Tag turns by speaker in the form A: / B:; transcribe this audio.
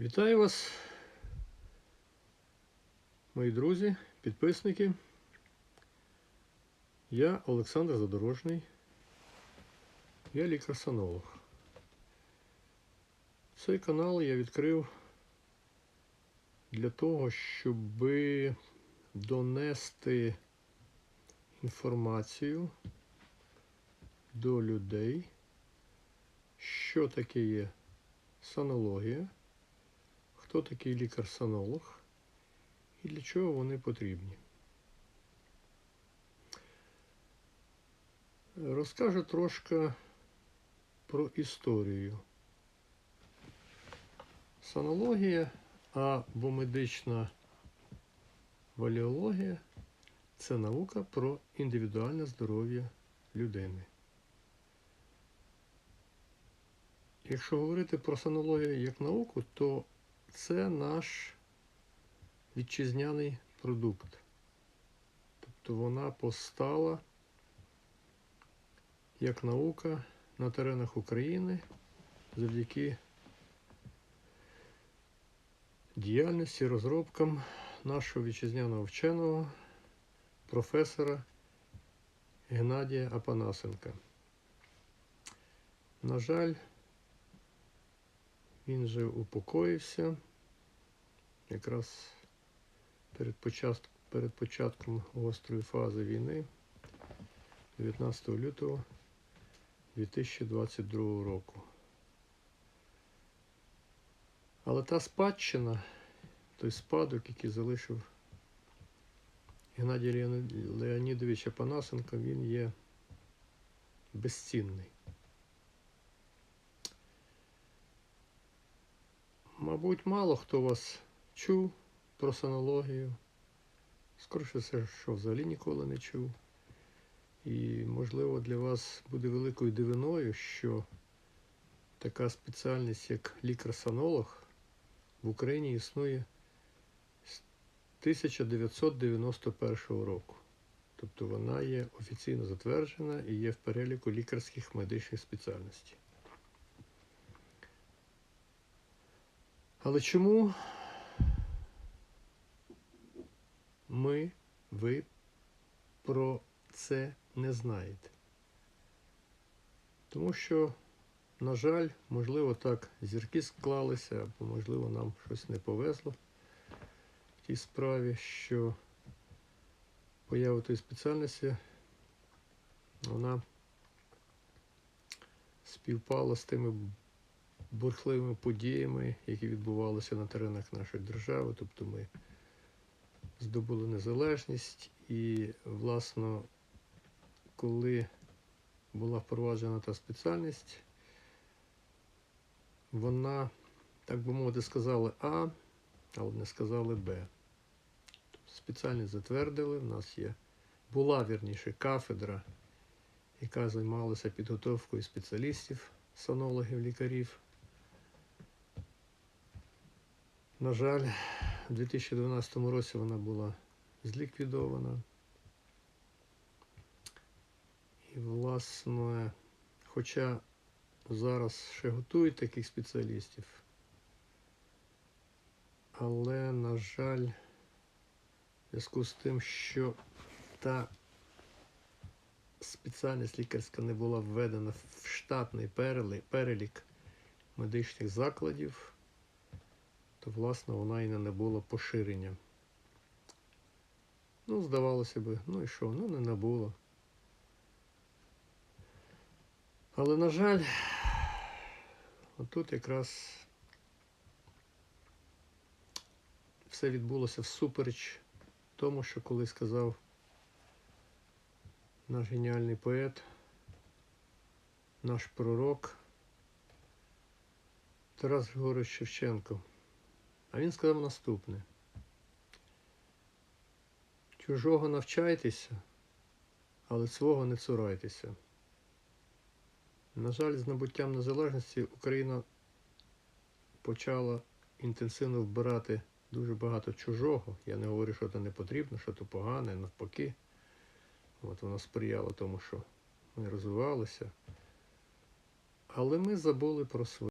A: Вітаю вас, мої друзі, підписники. Я Олександр Задорожний. Я лікар-санолог. Цей канал я відкрив для того, щоб донести інформацію до людей, що таке є санологія хто такий лікар-санолог і для чого вони потрібні. Розкажу трошки про історію. Санологія або медична валіологія це наука про індивідуальне здоров'я людини. Якщо говорити про санологію як науку, то це наш вітчизняний продукт. Тобто вона постала як наука на теренах України завдяки діяльності, розробкам нашого вітчизняного вченого професора Геннадія Апанасенка. На жаль, він же упокоївся якраз перед, початк, перед початком гострої фази війни 19 лютого 2022 року. Але та спадщина, той спадок, який залишив Геннадій Леонідович Апанасенко, він є безцінний. Мабуть, мало хто вас чув про санологію. Скоріше все, що взагалі ніколи не чув. І, можливо, для вас буде великою дивиною, що така спеціальність, як лікар-санолог, в Україні існує з 1991 року. Тобто вона є офіційно затверджена і є в переліку лікарських медичних спеціальностей. Але чому ми, ви про це не знаєте? Тому що, на жаль, можливо, так зірки склалися, або, можливо, нам щось не повезло в тій справі, що поява тої спеціальності вона співпала з тими бурхливими подіями, які відбувалися на теренах нашої держави. Тобто ми здобули незалежність і, власно, коли була впроваджена та спеціальність, вона, так би мовити, сказали А, але не сказали Б. Спеціальність затвердили, в нас є, була вірніше кафедра, яка займалася підготовкою спеціалістів, санологів, лікарів. На жаль, у 2012 році вона була зліквідована. І, власне, хоча зараз ще готують таких спеціалістів, але, на жаль, в зв'язку з тим, що та спеціальність лікарська не була введена в штатний перелік медичних закладів, то, власне, вона і не набула поширення. Ну, здавалося би, ну і що? Ну, не набуло. Але, на жаль, отут якраз все відбулося всупереч тому, що коли сказав наш геніальний поет, наш пророк Тарас Григорович Шевченко. А він сказав наступне. Чужого навчайтеся, але свого не цурайтеся. На жаль, з набуттям незалежності Україна почала інтенсивно вбирати дуже багато чужого. Я не говорю, що це не потрібно, що це погане, навпаки. От Воно сприяло тому, що ми розвивалися. Але ми забули про своє.